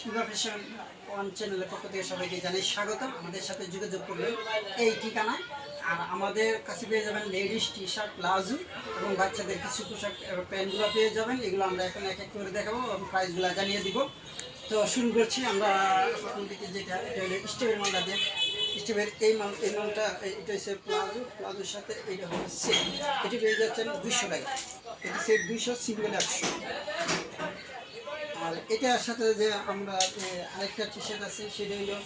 Fashion one চ্যানেলের পক্ষ থেকে সবাইকে জানাই স্বাগত আমাদের সাথে যোগাযোগ করবেন এই ঠিকানা আর আমাদের কাছে পেয়ে যাবেন লেডিস টি শার্ট প্লাজো এবং বাচ্চাদের কিছু পোশাক প্যান্টগুলো পেয়ে যাবেন। এগুলো আমরা এখন এক এক করে দেখাবো এবং প্রাইসগুলো জানিয়ে দিব। তো শুরু করছি আমরা প্রথম দিকে যেটা, এটা হলো স্টেপের মালটা দিয়ে স্টেপের এই মাল, এই মালটা এটা হচ্ছে প্লাজো। প্লাজোর সাথে এইটা হলো সেট। এটি পেয়ে যাচ্ছেন দুশো টাকা। এটি সেট দুইশো, সিঙ্গেল একশো। আর এটার সাথে যে আমরা আরেকটা টি শার্ট আছে, সেটা হলো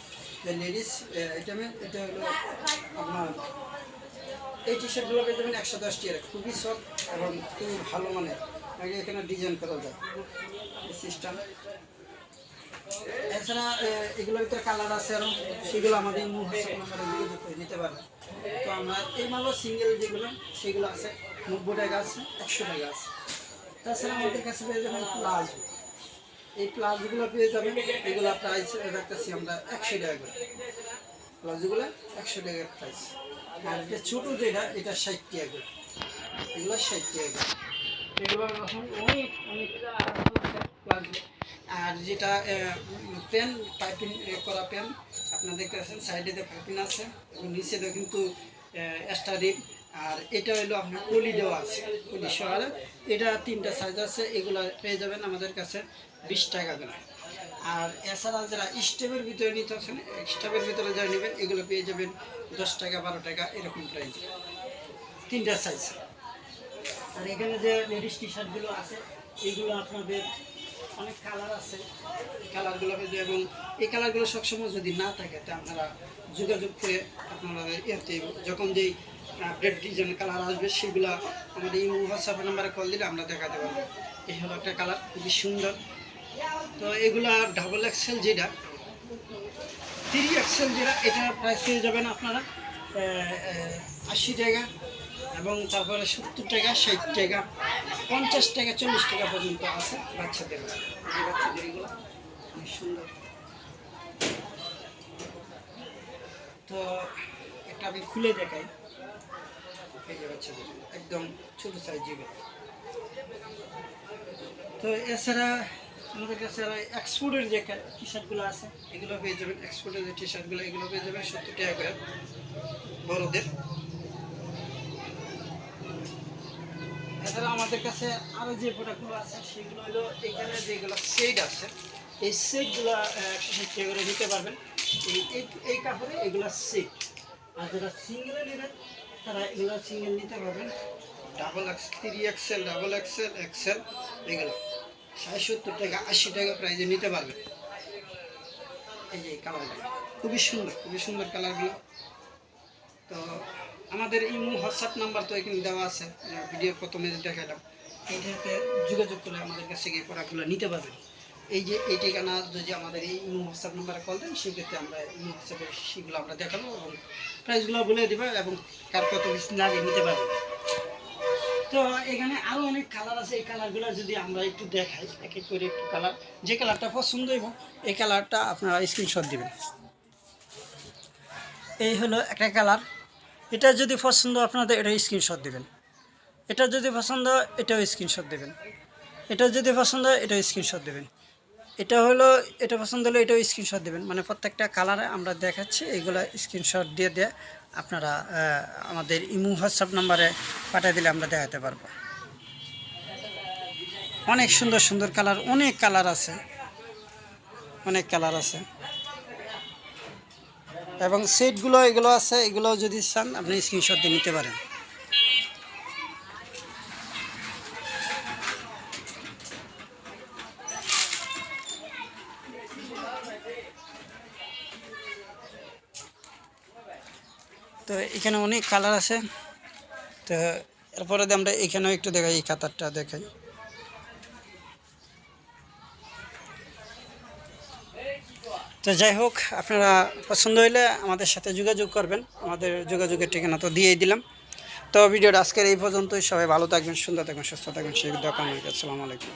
যে লেডিস আইটেমের এটা হলো আপনার, এই টি শার্টগুলো পেয়ে যাবেন একশো দশ টাকা খুবই সফট এবং খুবই ভালো মানের। আগে এখানে ডিজাইন করা যায় সিস্টেম এছাড়া এগুলোর ভিতরে কালার আছে আরও সেগুলো আমাদের মুহূর্তে নাম্বারে নিতে পারে। তো আমরা এই মালও সিঙ্গেল যেগুলো, সেগুলো আছে, নব্বই টাকা আছে, একশো টাকা আছে। তাছাড়া আমাদের কাছে পেয়ে যাবেন প্লাজো। এই প্লাজগুলো পেয়ে যাবেন। এগুলো প্রাইস রাখতেছি আমরা একশো টাকা করে। প্লাজগুলো একশো টাকার প্রাইস আর এটা ছোটো যেটা এটা ষাট টাকা করে। এগুলো ষাট টাকা করে। এগুলো এখন অনেক অনেক প্লাজো। আর যেটা পেন পাইপিং করা পেন আপনারা দেখতে পাচ্ছেন সাইডে পাইপিং আছে এবং নিচে কিন্তু এক্সট্রা রিপ আর এটা হলো আপনার কলি দেওয়া আছে, কলি শহরে এটা তিনটা সাইজ আছে, এগুলো পেয়ে যাবেন আমাদের কাছে বিশ টাকা করে। আর এছাড়া যারা স্টেপের ভিতরে নিতে আছেন স্টেপের ভিতরে যারা নেবেন, এগুলো পেয়ে যাবেন দশ টাকা, বারো টাকা, এরকম প্রাইস তিনটা সাইজ আর এখানে যে লেডিস টি শার্টগুলো আছে এইগুলো আপনাদের অনেক কালার আছে। কালারগুলো পেয়ে এবং এই কালারগুলো সবসময় যদি না থাকে, তা আপনারা যোগাযোগ করে আপনারা এতে যখন যেই আপডেট ডিজাইনের কালার আসবে সেগুলো আমাদের এই হোয়াটসঅ্যাপ নাম্বারে কল দিলে আমরা দেখাতে পারব। এই হলো একটা কালার খুবই সুন্দর। তো এগুলা ডাবল এক্সেল যেটা থ্রি এক্সেল যেটা, এটা প্রাইস পেয়ে যাবেন আপনারা আশি টাকা এবং তারপরে সত্তর টাকা, ষাট টাকা, পঞ্চাশ টাকা, চল্লিশ টাকা পর্যন্ত আছে বাচ্চাদের। এই বাচ্চাদের এগুলো সুন্দর। তো এটা আমি খুলে দেখাই। এই যে একদম ছোটো সাইজ যেগুলো তো এছাড়া আমাদের কাছে এক্সপোর্টের যে টি শার্টগুলো আছে, এগুলো পেয়ে যাবেন এক্সপোর্টের যে টি শার্টগুলো এগুলো পেয়ে যাবেন সত্তর টাকা করে বড়দের। এছাড়া আমাদের কাছে আরও যে প্রোডাক্টগুলো আছে, সেগুলো হলো এখানে যেগুলো সেট আছে, এই সেটগুলো করে নিতে পারবেন। এই- এই কাপড়ে এগুলো সেট আর যারা সিঙ্গেলে নেবেন তারা এগুলো সিঙ্গেল নিতে পারবেন। Double x three axle double axle axle এগুলো। ষাট সত্তর টাকা, আশি টাকা প্রাইজে নিতে পারবেন। এই যে কালারগুলো খুবই সুন্দর খুবই সুন্দর কালারগুলো তো আমাদের ইমো হোয়াটসঅ্যাপ নাম্বার তো এখানে দেওয়া আছে। ভিডিওর প্রথমে দেখালাম। এইটাতে যোগাযোগ করে আমাদের কাছে গিয়ে প্রোডাক্টগুলো নিতে পারবেন। এই যে এই ঠিকানা যদি আমাদের এই ইমো হোয়াটসঅ্যাপ নাম্বারে কল দেন, সেক্ষেত্রে আমরা ইমো হোয়াটসঅ্যাপে সেগুলো আমরা দেখাবো এবং প্রাইসগুলো বলে দেবো এবং কার কত বেশি লাগে নিতে পারবেন তো এখানে আরও অনেক কালার আছে। এই কালারগুলো যদি আমরা একটু দেখাই, এক এক করে একটু কালার যে কালারটা পছন্দ এবং এই কালারটা আপনারা স্ক্রিনশট দেবেন। এই হলো একটা কালার এটা যদি পছন্দ আপনাদের এটা স্ক্রিনশট দেবেন। এটা যদি পছন্দ, এটাও স্ক্রিনশট দেবেন। এটা যদি পছন্দ, এটাও স্ক্রিনশট দেবেন। এটা হলো, এটা পছন্দ হলে এটাও স্ক্রিনশট দেবেন। মানে প্রত্যেকটা কালারে আমরা দেখাচ্ছি এইগুলো স্ক্রিনশট দিয়ে দিয়ে আপনারা আমাদের ইমু হোয়াটসঅ্যাপ নাম্বারে পাঠিয়ে দিলে আমরা দেখাতে পারব। অনেক সুন্দর সুন্দর কালার অনেক কালার আছে। অনেক কালার আছে। এবং সেটগুলো এগুলো আছে, এগুলো যদি চান, আপনি স্ক্রিনশট দিয়ে নিতে পারেন। তো এখানে অনেক কালার আছে। তো এরপরে আমরা এখানেও একটু দেখাই, এই কাতারটা দেখাই। তো যাই হোক, আপনারা পছন্দ হইলে আমাদের সাথে যোগাযোগ করবেন। আমাদের যোগাযোগের ঠিকানা তো দিয়েই দিলাম। তো ভিডিওটা আজকের এই পর্যন্তই। সবাই ভালো থাকবেন, সুন্দর থাকবেন, সুস্থ থাকবেন। সেই দোকান আসসালামু আলাইকুম।